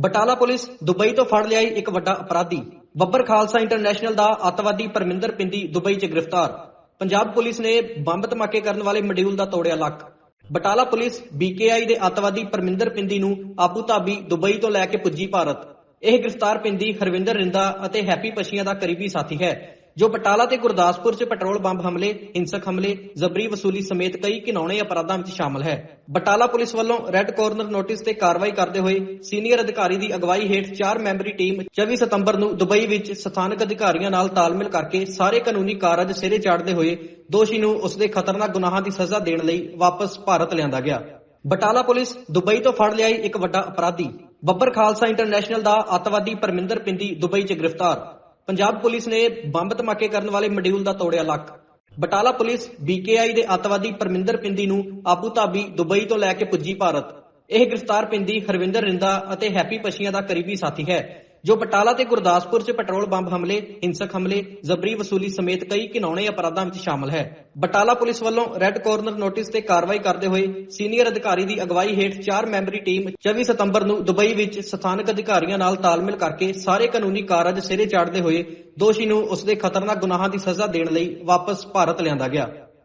Batala police Dubai ਤੋਂ ਫੜ ਲਿਆਈ ਇੱਕ ਵੱਡਾ ਅਪਰਾਧੀ। ਬੱਬਰ ਖਾਲਸਾ ਇੰਟਰਨੈਸ਼ਨਲ ਦਾ ਅੱਤਵਾਦੀ ਪਰਮਿੰਦਰ ਪਿੰਦੀ ਦੁਬਈ 'ਚ ਗ੍ਰਿਫਤਾਰ। ਪੰਜਾਬ ਪੁਲਿਸ ਨੇ ਬੰਬ ਧਮਾਕੇ ਕਰਨ ਵਾਲੇ ਮੋਡਿਊਲ ਦਾ ਤੋੜਿਆ ਲੱਕ। ਬਟਾਲਾ ਪੁਲਿਸ ਬੀਕੇਆਈ ਦੇ ਅੱਤਵਾਦੀ ਪਰਮਿੰਦਰ ਪਿੰਦੀ ਨੂੰ ਆਬੂ ਧਾਬੀ ਦੁਬਈ ਤੋਂ ਲੈ ਕੇ ਪੁੱਜੀ ਭਾਰਤ। ਇਹ ਗ੍ਰਿਫਤਾਰ ਪਿੰਦੀ ਹਰਵਿੰਦਰ ਰਿੰਦਾ ਅਤੇ ਹੈਪੀ ਪਸ਼ੀਆਂ ਦਾ ਕਰੀਬੀ ਸਾਥੀ ਹੈ। ਜੋ ਬਟਾਲਾ ਤੇ ਗੁਰਦਾਸਪੁਰ 'ਚ ਪੈਟਰੋਲ ਬੰਬ ਹਮਲੇ, ਹਿੰਸਕ ਹਮਲੇ, ਜ਼ਬਰੀ ਵਸੂਲੀ ਸਮੇਤ ਕਈ ਘਿਨੌਣੇ ਅਪਰਾਧਾਂ ਵਿੱਚ ਸ਼ਾਮਲ ਹੈ। ਬਟਾਲਾ ਪੁਲਿਸ ਵੱਲੋਂ ਰੈੱਡ ਕਾਰਨਰ ਨੋਟਿਸ ਤੇ ਕਾਰਵਾਈ ਕਰਦੇ ਹੋਏ ਸੀਨੀਅਰ ਅਧਿਕਾਰੀ ਦੀ ਅਗਵਾਈ ਹੇਠ 4 ਮੈਂਬਰੀ ਟੀਮ 24 ਸਤੰਬਰ ਨੂੰ ਦੁਬਈ ਵਿੱਚ ਸਥਾਨਕ ਅਧਿਕਾਰੀਆਂ ਨਾਲ ਤਾਲਮੇਲ ਕਰਕੇ ਸਾਰੇ ਕਾਨੂੰਨੀ ਕਾਰਜ ਸਿਰੇ ਚਾੜਦੇ ਹੋਏ ਦੋਸ਼ੀ ਨੂੰ ਉਸਦੇ ਖਤਰਨਾਕ ਗੁਨਾਹਾਂ ਦੀ ਸਜ਼ਾ ਦੇਣ ਲਈ ਵਾਪਸ ਭਾਰਤ ਲਿਆਂਦਾ ਗਿਆ। ਬਟਾਲਾ ਪੁਲਿਸ ਦੁਬਈ ਤੋਂ ਫੜ ਲਿਆਈ ਇੱਕ ਵੱਡਾ ਅਪਰਾਧੀ, ਬੱਬਰ ਖਾਲਸਾ ਇੰਟਰਨੈਸ਼ਨਲ ਦਾ ਅੱਤਵਾਦੀ ਪਰਮਿੰਦਰ ਪਿੰਦੀ ਦੁਬਈ 'ਚ ਗ੍ਰਿਫਤਾਰ। ਪੰਜਾਬ ਪੁਲਿਸ ਨੇ ਬੰਬ ਧਮਾਕੇ ਕਰਨ ਵਾਲੇ ਮਡਿਊਲ ਦਾ ਤੋੜਿਆ ਲੱਕ। ਬਟਾਲਾ ਪੁਲਿਸ ਬੀਕੇਆਈ ਦੇ ਅੱਤਵਾਦੀ ਪਰਮਿੰਦਰ ਪਿੰਦੀ ਨੂੰ ਆਬੂ ਧਾਬੀ ਦੁਬਈ ਤੋਂ ਲੈ ਕੇ ਪੁੱਜੀ ਭਾਰਤ। ਇਹ ਗ੍ਰਿਫਤਾਰ ਪਿੰਦੀ ਹਰਵਿੰਦਰ ਰਿੰਦਾ ਅਤੇ ਹੈਪੀ ਪਸ਼ੀਆਂ ਦਾ ਕਰੀਬੀ ਸਾਥੀ ਹੈ। ਜੋ ਬਟਾਲਾ ਤੇ ਗੁਰਦਾਸਪੁਰ 'ਚ ਪੈਟਰੋਲ ਬੰਬ ਹਮਲੇ, ਹਿੰਸਕ ਹਮਲੇ, ਜ਼ਬਰੀ ਵਸੂਲੀ ਸਮੇਤ ਕਈ ਘਿਨੌਣੇ ਅਪਰਾਧਾਂ ਵਿੱਚ ਸ਼ਾਮਲ ਹੈ। ਬਟਾਲਾ ਪੁਲਿਸ ਵੱਲੋਂ ਰੈੱਡ ਕਾਰਨਰ ਨੋਟਿਸ ਤੇ ਕਾਰਵਾਈ ਕਰਦੇ ਹੋਏ ਸੀਨੀਅਰ ਅਧਿਕਾਰੀ ਦੀ ਅਗਵਾਈ ਹੇਠ 4 ਮੈਂਬਰੀ ਟੀਮ 24 ਸਤੰਬਰ ਨੂੰ ਦੁਬਈ ਵਿੱਚ ਸਥਾਨਕ ਅਧਿਕਾਰੀਆਂ ਨਾਲ ਤਾਲਮੇਲ ਕਰਕੇ ਸਾਰੇ ਕਾਨੂੰਨੀ ਕਾਰਜ ਸਿਰੇ ਚਾੜਦੇ ਹੋਏ ਦੋਸ਼ੀ ਨੂੰ ਉਸ ਦੇ ਖਤਰਨਾਕ ਗੁਨਾਹਾਂ ਦੀ ਸਜ਼ਾ ਦੇਣ ਲਈ ਵਾਪਸ ਭਾਰਤ ਲਿਆਂਦਾ ਗਿਆ।